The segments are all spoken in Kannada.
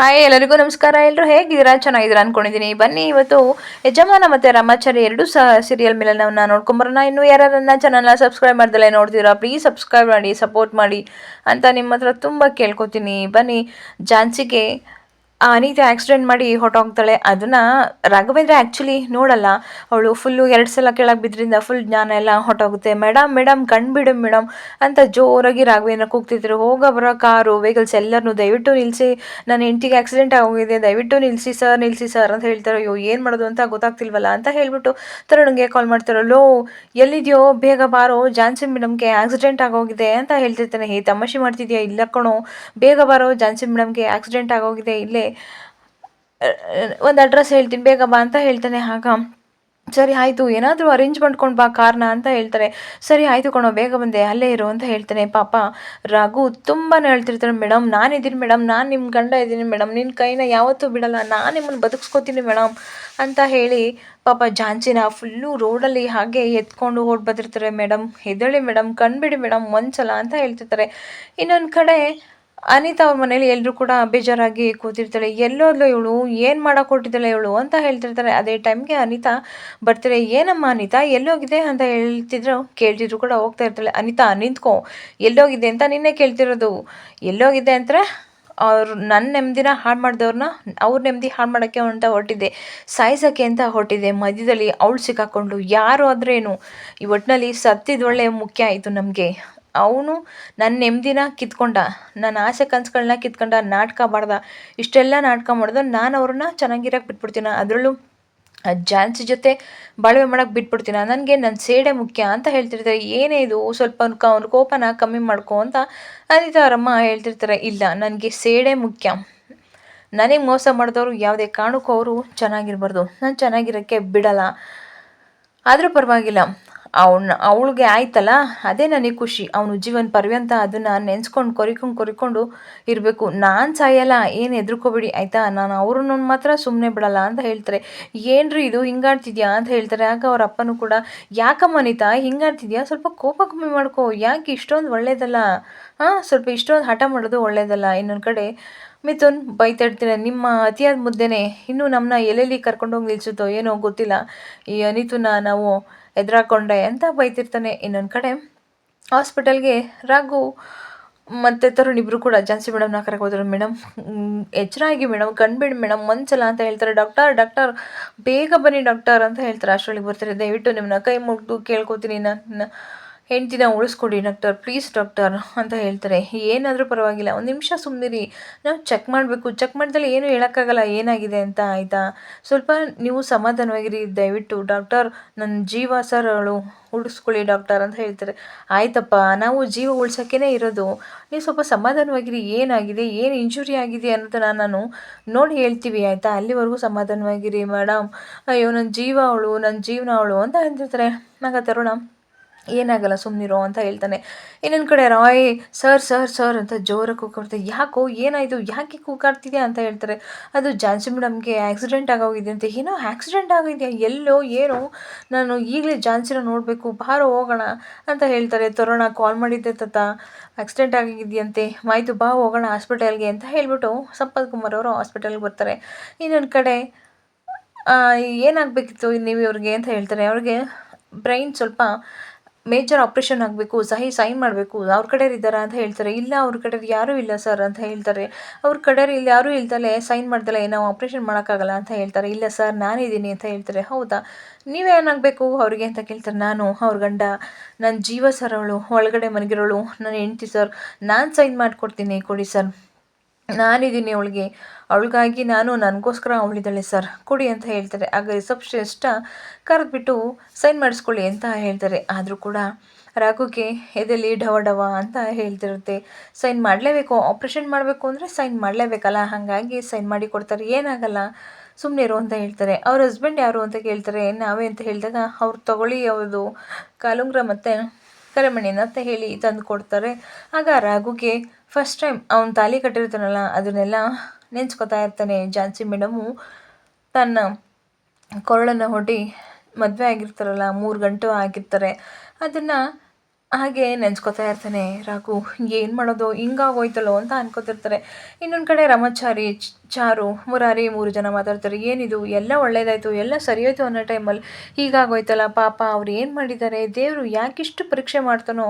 ಹಾಯ್, ಎಲ್ಲರಿಗೂ ನಮಸ್ಕಾರ. ಎಲ್ಲರೂ ಹೇಗಿದ್ದೀರಾ? ಚೆನ್ನಾಗಿದ್ದೀರಾ ಅನ್ಕೊಂಡಿದ್ದೀನಿ. ಬನ್ನಿ, ಇವತ್ತು ಯಜಮಾನ ಮತ್ತು ರಾಮಾಚಾರಿ ಎರಡೂ ಸಹ ಸೀರಿಯಲ್ ಮೇಲೆ ನಾವು ನೋಡ್ಕೊಂಬರೋಣ. ಇನ್ನು ಯಾರನ್ನ ಚಾನಲ್ನ ಸಬ್ಸ್ಕ್ರೈಬ್ ಮಾಡ್ದಲೇ ನೋಡ್ತೀರಾ ಪ್ಲೀಸ್ ಸಬ್ಸ್ಕ್ರೈಬ್ ಮಾಡಿ ಸಪೋರ್ಟ್ ಮಾಡಿ ಅಂತ ನಿಮ್ಮ ಹತ್ರ ತುಂಬ ಕೇಳ್ಕೊತೀನಿ. ಬನ್ನಿ ಝಾನ್ಸಿಗೆ ಆ ಅನಿತಾ ಆಕ್ಸಿಡೆಂಟ್ ಮಾಡಿ ಹೊಟ್ಟೋಗ್ತಾಳೆ ಅದನ್ನು ರಾಘವೇಂದ್ರ ಆ್ಯಕ್ಚುಲಿ ನೋಡಲ್ಲ. ಅವಳು ಫುಲ್ಲು ಎರಡು ಸಲ ಕೆಳಗೆ ಬಿದ್ರಿಂದ ಫುಲ್ ಜ್ಞಾನ ಎಲ್ಲ ಹೊಟ್ಟೋಗುತ್ತೆ ಮೇಡಮ್ ಮೇಡಮ್ ಕಣ್ಬಿಡು ಮೇಡಮ್ ಅಂತ ಜೋರಾಗಿ ರಾಘವೇಂದ್ರ ಕೂಗ್ತಿದ್ರು. ಹೋಗ ಬರೋ ಕಾರು ವೆಹಿಕಲ್ಸ್ ಎಲ್ಲರನ್ನೂ ದಯವಿಟ್ಟು ನಿಲ್ಲಿಸಿ ನನ್ನ ಹೆಂಡತಿಗೆ ಆಕ್ಸಿಡೆಂಟ್ ಆಗೋಗಿದೆ. ದಯವಿಟ್ಟು ನಿಲ್ಲಿಸಿ ಸರ್ ನಿಲ್ಲಿಸಿ ಸರ್ ಅಂತ ಹೇಳ್ತಾರೆ, ಅಯ್ಯೋ, ಏನು ಮಾಡೋದು ಅಂತ ಗೊತ್ತಾಗ್ತಿಲ್ವಲ್ಲ ಅಂತ ಹೇಳ್ಬಿಟ್ಟು ತರುಣಿಗೆ ಕಾಲ್ ಮಾಡ್ತಾರೆ ಲೋ, ಎಲ್ಲಿದೆಯೋ? ಬೇಗ ಬಾರೋ. ಜಾನ್ಸಿ ಮೇಡಮ್ಗೆ ಆಕ್ಸಿಡೆಂಟ್ ಆಗೋಗಿದೆ ಅಂತ ಹೇಳ್ತಿರ್ತಾನೆ. ಹೇ, ತಮಾಷೆ ಮಾಡ್ತಿದ್ಯಾ? ಇಲ್ಲ ಕಣೋ. ಬೇಗ ಬಾರೋ. ಜಾನ್ಸಿ ಮೇಡಮ್ಗೆ ಆಕ್ಸಿಡೆಂಟ್ ಆಗೋಗಿದೆ. ಇಲ್ಲೇ ಒಂದು ಅಡ್ರೆಸ್ ಹೇಳ್ತೀನಿ, ಬೇಗ ಬಾ ಅಂತ ಹೇಳ್ತಾನೆ ಆಗ. ಸರಿ, ಆಯಿತು, ಏನಾದರೂ ಅರೇಂಜ್ ಮಾಡ್ಕೊಂಡು ಬಾ, ಕಾರ್ನ ಅಂತ ಹೇಳ್ತಾರೆ. ಸರಿ, ಆಯಿತು ಕಣೋ, ಬೇಗ ಬಂದೆ, ಅಲ್ಲೇ ಇರು ಅಂತ ಹೇಳ್ತಾನೆ ಪಾಪ. ರಘು ತುಂಬಾ ಹೇಳ್ತಿರ್ತಾನೆ ಮೇಡಮ್ ನಾನಿದ್ದೀನಿ ಮೇಡಮ್ ನಾನು ನಿಮ್ಮ ಗಂಡ ಇದ್ದೀನಿ ಮೇಡಮ್ ನಿನ್ನ ಕೈನ ಯಾವತ್ತೂ ಬಿಡಲ್ಲ, ನಾನು ನಿಮ್ಮನ್ನು ಬದುಕಿಸ್ಕೋತೀನಿ ಮೇಡಮ್ ಅಂತ ಹೇಳಿ ಪಾಪ ಜಾಂಚಿನ ಫುಲ್ಲು ರೋಡಲ್ಲಿ ಹಾಗೆ ಎತ್ಕೊಂಡು ಓಡ್ ಬಂದಿರ್ತಾರೆ. ಮೇಡಮ್ ಹೆದಳಿ ಮೇಡಮ್ ಕಣ್ಬಿಡಿ ಮೇಡಮ್ ಒಂದ್ಸಲ, ಅಂತ ಹೇಳ್ತಿರ್ತಾರೆ. ಇನ್ನೊಂದು ಕಡೆ ಅನಿತಾ ಅವ್ರ ಮನೇಲಿ ಎಲ್ಲರೂ ಕೂಡ ಬೇಜಾರಾಗಿ ಕೂತಿರ್ತಾಳೆ ಎಲ್ಲೋದ್ಲು ಇವಳು ಏನು ಮಾಡೋಕೆ ಕೊಟ್ಟಿದ್ದಾಳೆ ಇವಳು ಅಂತ ಹೇಳ್ತಿರ್ತಾರೆ. ಅದೇ ಟೈಮ್ಗೆ ಅನಿತಾ ಬರ್ತಾರೆ. ಏನಮ್ಮ ಅನಿತಾ, ಎಲ್ಲೋಗಿದೆ ಅಂತ ಹೇಳ್ತಿದ್ರು, ಕೇಳ್ತಿದ್ರು ಕೂಡ ಹೋಗ್ತಾ ಇರ್ತಾಳೆ. ಅನಿತಾ, ನಿಂತ್ಕೊ. ಎಲ್ಲೋಗಿದೆ ಅಂತ ನಿನ್ನೆ ಕೇಳ್ತಿರೋದು. ಎಲ್ಲೋಗಿದೆ ಅಂದರೆ ಅವ್ರು ನನ್ನ ನೆಮ್ಮದಿನ ಹಾಳು ಮಾಡಿದವ್ರನ್ನ ಅವ್ರ ನೆಮ್ಮದಿ ಹಾಳು ಮಾಡೋಕ್ಕೆ ಅಂತ ಹೊರಟಿದ್ದೆ. ಸಾಯಿಸೋಕ್ಕೆ ಅಂತ ಹೊರಟಿದ್ದೆ. ಮಧ್ಯದಲ್ಲಿ ಅವಳು ಸಿಕ್ಕಾಕೊಂಡು ಯಾರು ಆದ್ರೇನು? ಈ ಒಟ್ಟಿನಲ್ಲಿ ಸತ್ತಿದ್ದೊಳ್ಳೆ ಮುಖ್ಯ ಆಯಿತು ನಮಗೆ. ಅವನು ನನ್ನ ನೆಮ್ಮದಿನ ಕಿತ್ಕೊಂಡ ನನ್ನ ಆಸೆ ಕನಸುಗಳನ್ನ ಕಿತ್ಕೊಂಡ ನಾಟಕ ಮಾಡ್ದ. ಇಷ್ಟೆಲ್ಲ ನಾಟಕ ಮಾಡಿದ ನಾನು ಅವ್ರನ್ನ ಚೆನ್ನಾಗಿರಕ್ಕೆ ಬಿಟ್ಬಿಡ್ತೀನಿ. ಅದರಲ್ಲೂ ಝಾನ್ಸಿ ಜೊತೆ ಬಾಳ್ವೆ ಮಾಡೋಕೆ ಬಿಟ್ಬಿಡ್ತೀನಿ. ನನಗೆ ನನ್ನ ಸೇಡೆ ಮುಖ್ಯ ಅಂತ ಹೇಳ್ತಿರ್ತಾರೆ. ಏನೇ ಇದು, ಸ್ವಲ್ಪ ಅವ್ನ ಕೋಪನ ಕಮ್ಮಿ ಮಾಡ್ಕೊ ಅಂತ ಅನಿತಾ ಅವರಮ್ಮ ಹೇಳ್ತಿರ್ತಾರೆ. ಇಲ್ಲ, ನನಗೆ ಸೇಡೆ ಮುಖ್ಯ. ನನಗೆ ಮೋಸ ಮಾಡಿದವರು ಯಾವುದೇ ಕಾರಣಕ್ಕೂ ಅವರು ಚೆನ್ನಾಗಿರ್ಬಾರ್ದು. ನಾನು ಚೆನ್ನಾಗಿರೋಕ್ಕೆ ಬಿಡಲ್ಲ. ಆದರೂ ಪರವಾಗಿಲ್ಲ. ಅವನ, ಅವಳಿಗೆ ಆಯ್ತಲ್ಲ? ಅದೇ ನನಗೆ ಖುಷಿ. ಅವನು ಜೀವನ ಪರ್ಯಂತ ಅದನ್ನು ನೆನೆಸ್ಕೊಂಡು ಕೊರಿಕೊಂಡು ಕೊರಿಕೊಂಡು ಇರಬೇಕು. ನಾನು ಸಾಯಲ್ಲ, ಏನು ಹೆದ್ರಕೋಬೇಡಿ, ಆಯಿತಾ? ನಾನು ಅವ್ರನ್ನ ಮಾತ್ರ ಸುಮ್ಮನೆ ಬಿಡಲ್ಲ ಅಂತ ಹೇಳ್ತಾರೆ. ಏನ್ರಿ ಇದು? ಹಿಂಗಾಡ್ತಿದ್ಯಾ ಅಂತ ಹೇಳ್ತಾರೆ. ಯಾಕೆ ಅವ್ರ ಅಪ್ಪನೂ ಕೂಡ, ಯಾಕಮ್ಮ ನೀತಾ ಹಿಂಗಾಡ್ತಿದ್ಯಾ? ಸ್ವಲ್ಪ ಕೋಪ ಕಮ್ಮಿ ಮಾಡ್ಕೋ. ಯಾಕೆ ಇಷ್ಟೊಂದು ಒಳ್ಳೇದಲ್ಲ? ಹಾಂ ಸ್ವಲ್ಪ ಇಷ್ಟೊಂದು ಹಠ ಮಾಡೋದು ಒಳ್ಳೇದಲ್ಲ? ಇನ್ನೊಂದು ಕಡೆ ಮಿಥುನ್ ಬೈತಾ ಇರ್ತೀನಿ. ನಿಮ್ಮ ಅತಿಯಾದ ಮುದ್ದೆನೇ ಇನ್ನೂ ನಮ್ಮನ್ನ ಎಲ್ಲೆಲ್ಲಿ ಕರ್ಕೊಂಡೋಗಿ ನಿಲ್ಸುತ್ತೋ ಏನೋ ಗೊತ್ತಿಲ್ಲ. ಈ ಅನಿತುನ ನಾವು ಎದುರಾಕೊಂಡೆ ಅಂತ ಬೈತಿರ್ತಾನೆ. ಇನ್ನೊಂದು ಕಡೆ ಹಾಸ್ಪಿಟಲ್ಗೆ ರಾಘು ಮತ್ತೆ ತರುಣ್ ಇಬ್ಬರು ಕೂಡ ಜಾನ್ಸಿ ಮೇಡಮ್ನ ಕರೆಕ್ ಹೋದ್ರು. ಮೇಡಮ್ ಎಚ್ಚರಾಗಿ ಮೇಡಮ್ ಕಂಡುಬಿಡಿ ಮೇಡಮ್ ಒಂದ್ಸಲ ಅಂತ ಹೇಳ್ತಾರೆ. ಡಾಕ್ಟರ್ ಡಾಕ್ಟರ್, ಬೇಗ ಬನ್ನಿ ಡಾಕ್ಟರ್ ಅಂತ ಹೇಳ್ತಾರೆ. ಅಷ್ಟರೊಳಗೆ ಬರ್ತಾರೆ. ದಯವಿಟ್ಟು ನಿಮ್ಮನ್ನ ಕೈ ಮುಗಿದು ಕೇಳ್ಕೊತೀನಿ. ನನ್ನ ಹೆಂಡ್ತಿನ ಉಳಿಸ್ಕೊಡಿ, ಡಾಕ್ಟರ್. ಪ್ಲೀಸ್, ಡಾಕ್ಟರ್, ಅಂತ ಹೇಳ್ತಾರೆ. ಏನಾದರೂ ಪರವಾಗಿಲ್ಲ. ಒಂದು ನಿಮಿಷ ಸುಮ್ಮನಿರಿ ನಾವು ಚೆಕ್ ಮಾಡಬೇಕು. ಚೆಕ್ ಮಾಡಿದಲ್ಲಿ ಏನು ಹೇಳೋಕ್ಕಾಗಲ್ಲ. ಏನಾಗಿದೆ ಅಂತ ಆಯಿತಾ? ಸ್ವಲ್ಪ ನೀವು ಸಮಾಧಾನವಾಗಿರಿ. ದಯವಿಟ್ಟು, ಡಾಕ್ಟರ್ ನನ್ನ ಜೀವ ಸರ್ ಅವಳು ಉಳಿಸ್ಕೊಳ್ಳಿ, ಡಾಕ್ಟರ್, ಅಂತ ಹೇಳ್ತಾರೆ. ಆಯ್ತಪ್ಪ. ನಾವು ಜೀವ ಉಳ್ಸೋಕ್ಕೇ ಇರೋದು. ನೀವು ಸ್ವಲ್ಪ ಸಮಾಧಾನವಾಗಿರಿ. ಏನಾಗಿದೆ? ಏನು ಇಂಜುರಿ ಆಗಿದೆ ಅಂತ ನಾನು ನೋಡಿ ಹೇಳ್ತೀವಿ, ಆಯಿತಾ? ಅಲ್ಲಿವರೆಗೂ ಸಮಾಧಾನವಾಗಿರಿ, ಮೇಡಮ್. ಅಯ್ಯೋ ನನ್ನ ಜೀವ ಅವಳು ನನ್ನ ಜೀವನ ಅವಳು, ಅಂತ ಹೇಳ್ತಿರ್ತಾರೆ ನಾಗ ತರುಣ ಏನಾಗಲ್ಲ ಸುಮ್ಮನಿರೋ ಅಂತ ಹೇಳ್ತಾನೆ. ಇನ್ನೊಂದು ಕಡೆ ರಾಯ್, ಸರ್ ಸರ್ ಸರ್ ಅಂತ ಜೋರಾಗಿ ಕೂಗಾಡ್ತಾರೆ ಯಾಕೋ, ಏನಾಯಿತು? ಯಾಕೆ ಕೂಗಾಡ್ತಿದ್ಯಾ? ಅಂತ ಹೇಳ್ತಾರೆ. ಅದು ಜಾನ್ಸಿ ಮೇಡಮ್ಗೆ ಆಕ್ಸಿಡೆಂಟ್ ಆಗೋಗಿದೆ ಅಂತ. ಏನೋ ಆಕ್ಸಿಡೆಂಟ್ ಆಗಿದೆಯಾ ಎಲ್ಲೋ, ಏನೋ? ನಾನು ಈಗಲೇ ಜಾನ್ಸಿನ ನೋಡಬೇಕು, ಬಾರೋ, ಹೋಗೋಣ ಅಂತ ಹೇಳ್ತಾರೆ. ತರೋಣ ಕಾಲ್ ಮಾಡಿದ್ದೆ ತತ್ತ ಆಕ್ಸಿಡೆಂಟ್ ಆಗಿದೆಯಂತೆ. ಮಾಯಿತು ಬಾ, ಹೋಗೋಣ ಹಾಸ್ಪಿಟಲ್ಗೆ ಅಂತ ಹೇಳಿಬಿಟ್ಟು ಸಂಪತ್ ಕುಮಾರ್ ಅವರು ಹಾಸ್ಪಿಟಲ್ಗೆ ಬರ್ತಾರೆ. ಇನ್ನೊಂದು ಕಡೆ ಏನಾಗಬೇಕಿತ್ತು ನೀವು ಇವ್ರಿಗೆ? ಅಂತ ಹೇಳ್ತಾರೆ. ಅವ್ರಿಗೆ, ಬ್ರೈನ್ ಸ್ವಲ್ಪ ಮೇಜರ್ ಆಪ್ರೇಷನ್ ಆಗಬೇಕು, ಸಹಿ ಸೈನ್ ಮಾಡಬೇಕು, ಅವ್ರ ಕಡೆಯವ್ರು ಇದ್ದಾರಾ ಅಂತ ಹೇಳ್ತಾರೆ. ಇಲ್ಲ, ಅವ್ರ ಕಡೆಯವ್ರು ಯಾರೂ ಇಲ್ಲ ಸರ್ ಅಂತ ಹೇಳ್ತಾರೆ. ಅವ್ರ ಕಡೆಯವ್ರು ಇಲ್ಲಿ ಯಾರೂ ಇಲ್ದಲೇ ಸೈನ್ ಮಾಡ್ದಲ್ಲ ನಾವು ಆಪ್ರೇಷನ್ ಮಾಡೋಕ್ಕಾಗಲ್ಲ ಅಂತ ಹೇಳ್ತಾರೆ. ಇಲ್ಲ ಸರ್ ನಾನಿದ್ದೀನಿ ಅಂತ ಹೇಳ್ತಾರೆ. ಹೌದಾ? ನೀವೇನಾಗಬೇಕು ಅವ್ರಿಗೆ ಅಂತ ಕೇಳ್ತಾರೆ. ನಾನು, ಅವ್ರ ಗಂಡ ನನ್ನ ಜೀವ ಸರ್ ಅವಳು, ಒಳಗಡೆ ಮನಗಿರೋಳು ನನ್ನ ಹೆಂಡ್ತಿ ಸರ್, ನಾನು ಸೈನ್ ಮಾಡಿಕೊಡ್ತೀನಿ, ಕೊಡಿ ಸರ್. ನಾನಿದ್ದೀನಿ ಅವಳಿಗೆ. ಅವಳಿಗಾಗಿ ನಾನು ನನಗೋಸ್ಕರ ಅವಳಿದ್ದಾಳೆ ಸರ್. ಕೊಡಿ ಅಂತ ಹೇಳ್ತಾರೆ. ಆಗ ರಿಸೆಪ್ಷನಿಸ್ಟ ಕರೆದ್ಬಿಟ್ಟು, ಸೈನ್ ಮಾಡಿಸ್ಕೊಳ್ಳಿ ಅಂತ ಹೇಳ್ತಾರೆ. ಆದರೂ ಕೂಡ ರಾಘುಗೆ ಎದೆಲಿ ಢವ ಢವ ಅಂತ ಹೇಳ್ತಿರುತ್ತೆ. ಸೈನ್ ಮಾಡಲೇಬೇಕು. ಆಪ್ರೇಷನ್ ಮಾಡಬೇಕು ಅಂದರೆ ಸೈನ್ ಮಾಡಲೇಬೇಕಲ್ಲ. ಹಾಗಾಗಿ ಸೈನ್ ಮಾಡಿ ಕೊಡ್ತಾರೆ. ಏನಾಗಲ್ಲ. ಸುಮ್ಮನೆ ಇರು ಅಂತ ಹೇಳ್ತಾರೆ. ಅವ್ರ ಹಸ್ಬೆಂಡ್ ಯಾರು ಅಂತ ಕೇಳ್ತಾರೆ. ನಾವೇ ಅಂತ ಹೇಳಿದಾಗ, ಅವ್ರು ತಗೊಳ್ಳಿ, ಅವ್ರದ್ದು ಕಾಲುಂಗ್ರ ಮತ್ತು ಕರೆಮಣಿನ ಅಂತ ಹೇಳಿ ತಂದು ಕೊಡ್ತಾರೆ. ಆಗ ರಾಘುಗೆ ಫಸ್ಟ್ ಟೈಮ್ ಅವನು ತಾಲಿ ಕಟ್ಟಿರ್ತಾನಲ್ಲ, ಅದನ್ನೆಲ್ಲ ನೆಂಚ್ಕೊತಾ ಇರ್ತಾನೆ. ಝಾನ್ಸಿ ಮೇಡಮು ತನ್ನ ಕೊರಳನ್ನು ಹೊಡಿ ಮದುವೆ ಆಗಿರ್ತಾರಲ್ಲ, ಮೂರು ಗಂಟೆ ಆಗಿರ್ತಾರೆ. ಅದನ್ನು ಹಾಗೆ ನೆಂಚ್ಕೋತಾ ಇರ್ತಾನೆ ರಾಘು ಏನು ಮಾಡೋದು? ಹಿಂಗಾಗೋಯ್ತಲ್ಲೋ ಅಂತ ಅನ್ಕೋತಿರ್ತಾರೆ. ಇನ್ನೊಂದು ಕಡೆ ರಮಾಚಾರಿ ಚಾರು, ಮುರಾರಿ ಮೂರು ಜನ ಮಾತಾಡ್ತಾರೆ, ಏನಿದು? ಎಲ್ಲ ಒಳ್ಳೇದಾಯಿತು, ಎಲ್ಲ ಸರಿಯೋಯ್ತು ಅನ್ನೋ ಟೈಮಲ್ಲಿ ಹೀಗಾಗೋಯ್ತಲ್ಲ, ಪಾಪ ಅವ್ರು ಏನು ಮಾಡಿದ್ದಾರೆ? ದೇವರು ಯಾಕಿಷ್ಟು ಪರೀಕ್ಷೆ ಮಾಡ್ತಾನೋ?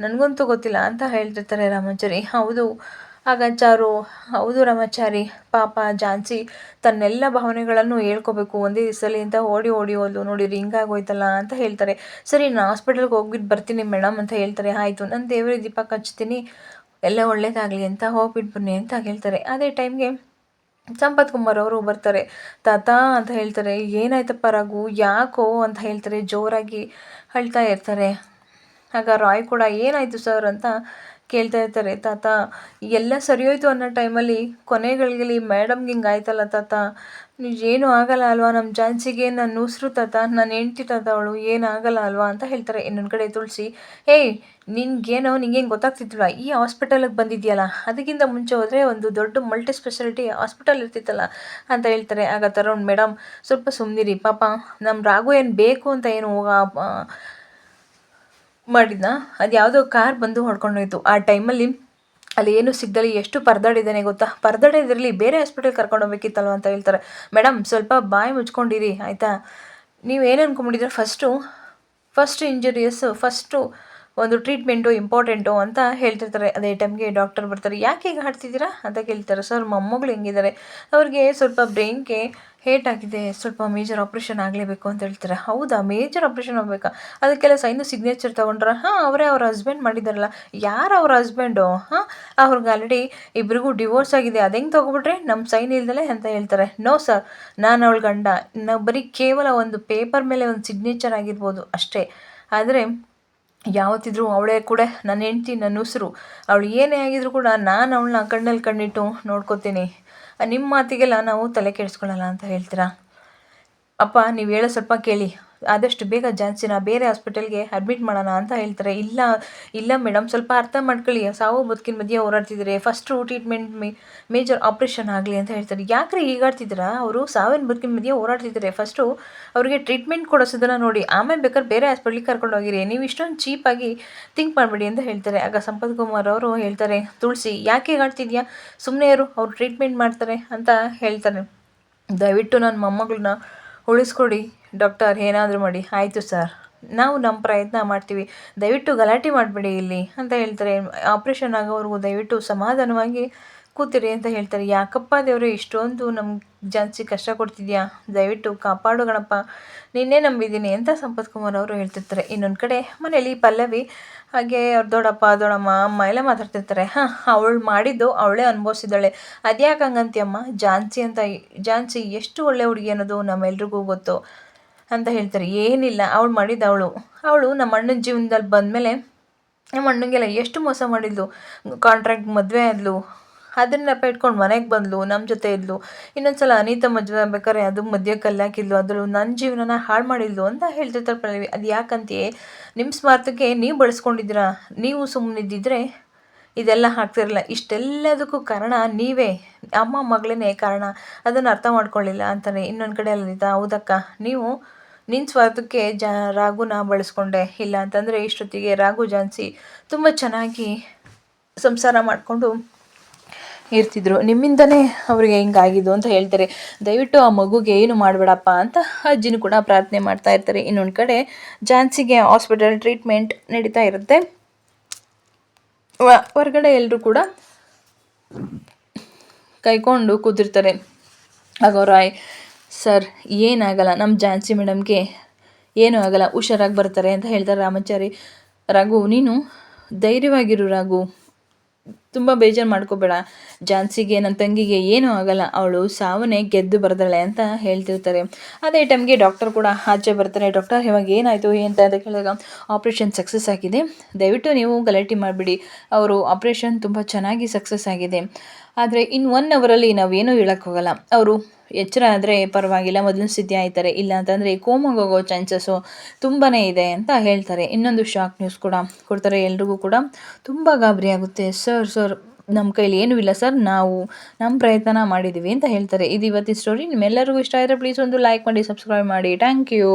ನನಗಂತೂ ಗೊತ್ತಿಲ್ಲ ಅಂತ ಹೇಳ್ತಿರ್ತಾರೆ ರಾಮಾಚಾರಿ. ಹೌದು ಆಗ ಚಾರು ಹೌದು ರಾಮಾಚಾರಿ, ಪಾಪ ಝಾನ್ಸಿ ತನ್ನೆಲ್ಲ ಭಾವನೆಗಳನ್ನು ಹೇಳ್ಕೋಬೇಕು, ಒಂದೇ ದಿವಸದಲ್ಲಿ ಅಂತ ಓಡಿ ಓಡಿ ಹೋದ್ಲು, ನೋಡಿರಿ ಹಿಂಗಾಗೋಯ್ತಲ್ಲ ಅಂತ ಹೇಳ್ತಾರೆ. ಸರಿ ನಾನು ಹಾಸ್ಪಿಟಲ್ಗೆ ಹೋಗ್ಬಿಟ್ಟು ಬರ್ತೀನಿ ಮೇಡಮ್ ಅಂತ ಹೇಳ್ತಾರೆ. ಆಯಿತು ನಾನು ದೇವರ ದೀಪ ಹಚ್ತೀನಿ ಎಲ್ಲ ಒಳ್ಳೇದಾಗಲಿ ಅಂತ ಹೋಗ್ಬಿಟ್ಟು ಬನ್ನಿ ಅಂತ ಹೇಳ್ತಾರೆ. ಅದೇ ಟೈಮ್ಗೆ ಸಂಪತ್ ಕುಮಾರ್ ಅವರು ಬರ್ತಾರೆ. ತಾತ ಅಂತ ಹೇಳ್ತಾರೆ. ಏನಾಯ್ತಪ್ಪ ರಘು, ಯಾಕೋ ಅಂತ ಹೇಳ್ತಾರೆ. ಜೋರಾಗಿ ಅಳ್ತಾ ಇರ್ತಾರೆ. ಆಗ ರಾಯ್ ಕೂಡ, ಏನಾಯಿತು ಸರ್ ಅಂತ ಕೇಳ್ತಾ ಇರ್ತಾರೆ, ತಾತ, ಎಲ್ಲ ಸರಿ ಹೋಯ್ತು ಅನ್ನೋ ಟೈಮಲ್ಲಿ ಕೊನೆಗಳಿಗೆ ಮೇಡಮ್ಗೆ ಹಿಂಗೆ ಆಯ್ತಲ್ಲ, ತಾತ? ಏನು ಆಗಲ್ಲ ಅಲ್ವಾ? ನಮ್ಮ ಜಾನ್ಸಿಗೆ ನಾನು ಉಸಿರು, ತಾತ, ನಾನು ಹೆಂಡ್ತಿ, ತಾತ ಅವಳು ಏನಾಗಲ್ಲ ಅಲ್ವಾ? ಅಂತ ಹೇಳ್ತಾರೆ. ಇನ್ನೊಂದು ಕಡೆ ತುಳಸಿ ಏಯ್ ನಿನ್ಗೇನೋ, ನಿಂಗೇನು ಗೊತ್ತಾಗ್ತಿದ್ದಿಲ್ಲ? ಈ ಹಾಸ್ಪಿಟಲಿಗೆ ಬಂದಿದ್ಯಲ್ಲ? ಅದಕ್ಕಿಂತ ಮುಂಚೆ ಹೋದರೆ ಒಂದು ದೊಡ್ಡ ಮಲ್ಟಿ ಸ್ಪೆಷಾಲಿಟಿ ಹಾಸ್ಪಿಟಲ್ ಇರ್ತಿತ್ತಲ್ಲ? ಅಂತ ಹೇಳ್ತಾರೆ. ಆಗ ತರೋಣ, ಮೇಡಮ್, ಸ್ವಲ್ಪ ಸುಮ್ಮನಿರಿ ಪಾಪ ನಮ್ಮ ರಾಘು ಏನು ಬೇಕು ಅಂತ ಏನು ಹೋಗ ಮಾಡಿದ್ನ? ಅದು ಯಾವುದೋ ಕಾರ್ ಬಂದು ಹೊಡ್ಕೊಂಡೋಯ್ತು. ಆ ಟೈಮಲ್ಲಿ ಅಲ್ಲಿ ಏನು ಸಿಗ್ದಲ್ಲಿ, ಎಷ್ಟು ಪರದಾಡಿದ್ದಾನೆ ಗೊತ್ತಾ? ಪರದಾಡಿದ್ರಲ್ಲಿ ಬೇರೆ ಹಾಸ್ಪಿಟಲ್ ಕರ್ಕೊಂಡು ಹೋಗ್ಬೇಕಿತ್ತಲ್ವ ಅಂತ ಹೇಳ್ತಾರೆ. ಮೇಡಮ್ ಸ್ವಲ್ಪ ಬಾಯಿ ಮುಚ್ಕೊಂಡಿರಿ, ಆಯಿತಾ? ನೀವು ಏನು ಅನ್ಕೊಂಬಿಟ್ಟಿದ್ರೆ ಫಸ್ಟು ಫಸ್ಟ್ ಇಂಜುರಿಯಸ್ ಫಸ್ಟು ಒಂದು ಟ್ರೀಟ್ಮೆಂಟು ಇಂಪಾರ್ಟೆಂಟು ಅಂತ ಹೇಳ್ತಿರ್ತಾರೆ. ಅದೇ ಟೈಮ್ಗೆ ಡಾಕ್ಟರ್ ಬರ್ತಾರೆ. ಯಾಕೆ ಈಗ ಹಾಡ್ತಿದ್ದೀರಾ? ಅಂತ ಕೇಳ್ತಾರೆ. ಸರ್, ಮೊಮ್ಮಗಳು ಹೆಂಗಿದ್ದಾರೆ? ಅವ್ರಿಗೆ ಸ್ವಲ್ಪ ಬ್ರೈನ್ಗೆ ಹೇಟ್ ಆಗಿದೆ. ಸ್ವಲ್ಪ ಮೇಜರ್ ಆಪ್ರೇಷನ್ ಆಗಲೇಬೇಕು ಅಂತ ಹೇಳ್ತಾರೆ. ಹೌದಾ? ಮೇಜರ್ ಆಪ್ರೇಷನ್ ಆಗಬೇಕಾ? ಅದಕ್ಕೆಲ್ಲ ಸೈನು ಸಿಗ್ನೇಚರ್ ತೊಗೊಂಡ್ರ? ಹಾಂ, ಅವರೇ ಅವ್ರ ಹಸ್ಬೆಂಡ್ ಮಾಡಿದಾರಲ್ಲ ಯಾರು ಅವ್ರ ಹಸ್ಬೆಂಡು ಹಾಂ, ಅವ್ರಿಗೆ ಆಲ್ರೆಡಿ ಇಬ್ಬರಿಗೂ ಡಿವೋರ್ಸ್ ಆಗಿದೆ. ಅದು ಹೆಂಗೆ ತೊಗೊಬಿಟ್ರೆ? ನಮ್ಮ ಸೈನ್ ಇಲ್ದಲೇ ಅಂತ ಹೇಳ್ತಾರೆ. ನೋ ಸರ್ ನಾನು ಅವಳು ಗಂಡ. ನಾವು ಬರೀ ಕೇವಲ ಒಂದು ಪೇಪರ್ ಮೇಲೆ ಒಂದು ಸಿಗ್ನೇಚರ್ ಆಗಿರ್ಬೋದು ಅಷ್ಟೇ. ಆದರೆ ಯಾವತ್ತಿದ್ರೂ ಅವಳೇ ಕೂಡ ನನ್ನ ಹೆಂಡ್ತಿ, ನನ್ನ ಉಸಿರು. ಅವಳು ಏನೇ ಆಗಿದ್ರು ಕೂಡ ನಾನು ಅವಳನ್ನ ಕಣ್ಣಲ್ಲಿ ಕಣ್ಣಿಟ್ಟು ನೋಡ್ಕೋತೀನಿ. ನಿಮ್ಮ ಮಾತಿಗೆಲ್ಲ ನಾವು ತಲೆ ಕೆಡಿಸ್ಕೊಳ್ಳಲ್ಲ ಅಂತ ಹೇಳ್ತೀರಾ? ಅಪ್ಪ, ನೀವು ಹೇಳೋ ಸ್ವಲ್ಪ ಕೇಳಿ. ಆದಷ್ಟು ಬೇಗ ಜಾಸ್ತಿನ ಬೇರೆ ಹಾಸ್ಪಿಟಲ್ಗೆ ಅಡ್ಮಿಟ್ ಮಾಡೋಣ ಅಂತ ಹೇಳ್ತಾರೆ. ಇಲ್ಲ ಇಲ್ಲ ಮೇಡಮ್, ಸ್ವಲ್ಪ ಅರ್ಥ ಮಾಡ್ಕೊಳ್ಳಿ. ಸಾವು ಬದುಕಿನ ಮಧ್ಯೆ ಹೋರಾಡ್ತಿದ್ದಾರೆ ಫಸ್ಟು ಟ್ರೀಟ್ಮೆಂಟ್ ಮೇಜರ್ ಆಪ್ರೇಷನ್ ಆಗಲಿ ಅಂತ ಹೇಳ್ತಾರೆ. ಯಾಕ್ರಿ ಹೀಗಾಡ್ತಿದ್ದೀರಾ ಅವರು ಸಾವಿನ ಬದುಕಿನ ಮಧ್ಯೆ ಹೋರಾಡ್ತಿದ್ದಾರೆ ಫಸ್ಟು ಅವರಿಗೆ ಟ್ರೀಟ್ಮೆಂಟ್ ಕೊಡಿಸೋದನ್ನ ನೋಡಿ. ಆಮೇಲೆ ಬೇಕಾದ್ರೆ ಬೇರೆ ಹಾಸ್ಪಿಟ್ಲಿಗೆ ಕರ್ಕೊಂಡು ಹೋಗಿರಿ. ನೀವು ಇಷ್ಟೊಂದು ಚೀಪಾಗಿ ಥಿಂಕ್ ಮಾಡಬೇಡಿ ಅಂತ ಹೇಳ್ತಾರೆ. ಆಗ ಸಂಪತ್ ಕುಮಾರ್ ಅವರು ಹೇಳ್ತಾರೆ, ತುಳಸಿ, ಯಾಕೆ ಹೀಗಾಡ್ತಿದ್ಯಾ ಸುಮ್ಮನೆ ಅವರು ಅವ್ರು ಟ್ರೀಟ್ಮೆಂಟ್ ಮಾಡ್ತಾರೆ ಅಂತ ಹೇಳ್ತಾರೆ. ದಯವಿಟ್ಟು ನನ್ನ ಮೊಮ್ಮಗಳನ್ನ ಉಳಿಸ್ಕೊಡಿ. ಡಾಕ್ಟರ್, ಏನಾದರೂ ಮಾಡಿ. ಆಯಿತು ಸರ್. ನಾವು ನಮ್ಮ ಪ್ರಯತ್ನ ಮಾಡ್ತೀವಿ. ದಯವಿಟ್ಟು ಗಲಾಟೆ ಮಾಡಬೇಡಿ ಇಲ್ಲಿ ಅಂತ ಹೇಳ್ತಾರೆ. ಆಪ್ರೇಷನ್ ಆಗೋವರೆಗೂ ದಯವಿಟ್ಟು ಸಮಾಧಾನವಾಗಿ ಕೂತಿರಿ ಅಂತ ಹೇಳ್ತಾರೆ. ಯಾಕಪ್ಪ ದೇವರು, ಇಷ್ಟೊಂದು ನಮ್ಮ ಜಾಸ್ತಿ ಕಷ್ಟ ಕೊಡ್ತಿದ್ಯಾ? ದಯವಿಟ್ಟು ಕಾಪಾಡು ಗಣಪ. ನಿನ್ನೆ ನಂಬಿದ್ದೀನಿ ಅಂತ ಸಂಪತ್ ಕುಮಾರ್ ಅವರು ಹೇಳ್ತಿರ್ತಾರೆ. ಇನ್ನೊಂದು ಕಡೆ ಮನೇಲಿ ಪಲ್ಲವಿ, ಹಾಗೆ ಅವ್ರ ದೊಡ್ಡಪ್ಪ, ದೊಡ್ಡಮ್ಮ, ಅಮ್ಮ ಎಲ್ಲ ಮಾತಾಡ್ತಿರ್ತಾರೆ. ಹಾಂ, ಅವಳು ಮಾಡಿದ್ದು ಅವಳೇ ಅನುಭವಿಸಿದ್ದಾಳೆ. ಅದ್ಯಾಕೆ ಹಂಗಂತೀಯಮ್ಮ ಜಾನ್ಸಿ ಅಂತ ಜಾನ್ಸಿ ಎಷ್ಟು ಒಳ್ಳೆ ಹುಡುಗಿ ಅನ್ನೋದು ನಮ್ಮೆಲ್ರಿಗೂ ಗೊತ್ತು ಅಂತ ಹೇಳ್ತಾರೆ. ಏನಿಲ್ಲ, ಅವಳು ಮಾಡಿದ್ದು ಅವಳು. ಅವಳು ನಮ್ಮ ಅಣ್ಣನ ಜೀವನದಲ್ಲಿ ಬಂದಮೇಲೆ ನಮ್ಮ ಅಣ್ಣಂಗೆಲ್ಲ ಎಷ್ಟು ಮೋಸ ಮಾಡಿದ್ಲು? ಕಾಂಟ್ರಾಕ್ಟ್ ಮದುವೆ ಆದ್ಲು. ಅದನ್ನ ನೆಪ ಇಟ್ಕೊಂಡು ಮನೆಗೆ ಬಂದ್ಲು ನಮ್ಮ ಜೊತೆ ಇದ್ಲು. ಇನ್ನೊಂದು ಸಲ ಅನಿತಾ ಬೇಕಾದ್ರೆ ಅದು ಮದ್ಯ ಕಲ್ಲಾಕಿದ್ಲು, ಅದ್ರಲ್ಲಿ ನನ್ನ ಜೀವನನ ಹಾಳು ಮಾಡಿದ್ಲು ಅಂತ ಹೇಳ್ತಿರ್ತಾರೆ ಪಲ್ಲವಿ. ಅದು ಯಾಕಂತೆಯೇ? ನಿಮ್ಮ ಸ್ವಾರ್ಥಕ್ಕೆ ನೀವು ಬಳಸ್ಕೊಂಡಿದ್ದೀರಾ? ನೀವು ಸುಮ್ಮನಿದ್ದಿದ್ರೆ ಇದೆಲ್ಲ ಹಾಕ್ತಿರಲ್ಲ ಇಷ್ಟೆಲ್ಲದಕ್ಕೂ ಕಾರಣ ನೀವೇ. ಅಮ್ಮ ಮಗಳೇ ಕಾರಣ. ಅದನ್ನು ಅರ್ಥ ಮಾಡ್ಕೊಳ್ಳಿಲ್ಲ ಅಂತಾನೆ. ಇನ್ನೊಂದು ಕಡೆ ಅಲ್ಲಿದ್ದ ಹೌದಕ್ಕ? ನೀವು ನಿನ್ನ ಸ್ವಾರ್ಥಕ್ಕೆ ಜ, ರಾಗುನ ಬಳಸ್ಕೊಂಡೆ. ಇಲ್ಲ ಅಂತಂದರೆ ಇಷ್ಟೊತ್ತಿಗೆ ರಾಗು ಜಾನ್ಸಿ ತುಂಬ ಚೆನ್ನಾಗಿ ಸಂಸಾರ ಮಾಡಿಕೊಂಡು ಇರ್ತಿದ್ರು ನಿಮ್ಮಿಂದನೇ ಅವ್ರಿಗೆ ಹಿಂಗಾಗಿದ್ದು ಅಂತ ಹೇಳ್ತಾರೆ. ದಯವಿಟ್ಟು ಆ ಮಗುಗೆ ಏನು ಮಾಡಬೇಡಪ್ಪ ಅಂತ ಅಜ್ಜಿನೂ ಕೂಡ ಪ್ರಾರ್ಥನೆ ಮಾಡ್ತಾ ಇರ್ತಾರೆ. ಇನ್ನೊಂದು ಕಡೆ ಝಾನ್ಸಿಗೆ ಹಾಸ್ಪಿಟಲ್ ಟ್ರೀಟ್ಮೆಂಟ್ ನಡೀತಾ ಇರುತ್ತೆ. ಹೊರಗಡೆ ಎಲ್ಲರೂ ಕೂಡ ಕೈಕೊಂಡು ಕೂತಿರ್ತಾರೆ. ರಾಯ್, ಸರ್, ಏನಾಗಲ್ಲ. ನಮ್ಮ ಝಾನ್ಸಿ ಮೇಡಮ್ಗೆ ಏನೂ ಆಗಲ್ಲ. ಹುಷಾರಾಗಿ ಬರ್ತಾರೆ ಅಂತ ಹೇಳ್ತಾರೆ ರಾಮಾಚಾರಿ. ರಘು, ನೀನು ಧೈರ್ಯವಾಗಿರು ರಘು. ತುಂಬ ಬೇಜಾರು ಮಾಡ್ಕೋಬೇಡ. ಝಾನ್ಸಿಗೆ ನನ್ನ ತಂಗಿಗೆ ಏನೂ ಆಗಲ್ಲ. ಅವಳು ಸಾವನ್ನೇ ಗೆದ್ದು ಬರ್ದಾಳೆ ಅಂತ ಹೇಳ್ತಿರ್ತಾರೆ. ಅದೇ ಟೈಮ್ಗೆ ಡಾಕ್ಟರ್ ಕೂಡ ಆಚೆ ಬರ್ತಾರೆ. ಡಾಕ್ಟರ್, ಇವಾಗ ಏನಾಯಿತು ಅಂತ ಅಂತ ಕೇಳಿದಾಗ ಆಪ್ರೇಷನ್ ಸಕ್ಸಸ್ ಆಗಿದೆ. ದಯವಿಟ್ಟು ನೀವು ಗಲಾಟೆ ಮಾಡಿಬಿಡಿ. ಅವರು ಆಪ್ರೇಷನ್ ತುಂಬ ಚೆನ್ನಾಗಿ ಸಕ್ಸಸ್ ಆಗಿದೆ. ಆದರೆ ಇನ್ನು ಒನ್ ಅವರಲ್ಲಿ ನಾವೇನೂ ಹೇಳೋಕ್ಕೋಗಲ್ಲ ಅವರು ಎಚ್ಚರ ಆದರೆ ಪರವಾಗಿಲ್ಲ ಮೊದಲಿನ ಸ್ಥಿತಿ ಆಯ್ತಾರೆ. ಇಲ್ಲ ಅಂತಂದರೆ ಕೋಮಾಗಿ ಹೋಗೋ ಚಾನ್ಸಸ್ಸು ತುಂಬಾ ಇದೆ ಅಂತ ಹೇಳ್ತಾರೆ. ಇನ್ನೊಂದು ಶಾಕ್ ನ್ಯೂಸ್ ಕೂಡ ಕೊಡ್ತಾರೆ ಎಲ್ರಿಗೂ ಕೂಡ. ತುಂಬ ಗಾಬರಿ ಆಗುತ್ತೆ. ಸರ್ ಸರ್ ನಮ್ಮ ಕೈಲಿ ಏನೂ ಇಲ್ಲ ಸರ್ ನಾವು ನಮ್ಮ ಪ್ರಯತ್ನ ಮಾಡಿದ್ದೀವಿ ಅಂತ ಹೇಳ್ತಾರೆ. ಇದು ಇವತ್ತಿನ ಸ್ಟೋರಿ ನಿಮ್ಮೆಲ್ಲರಿಗೂ ಇಷ್ಟ ಆದರೆ ಪ್ಲೀಸ್ ಒಂದು ಲೈಕ್ ಮಾಡಿ ಸಬ್ಸ್ಕ್ರೈಬ್ ಮಾಡಿ. Thank you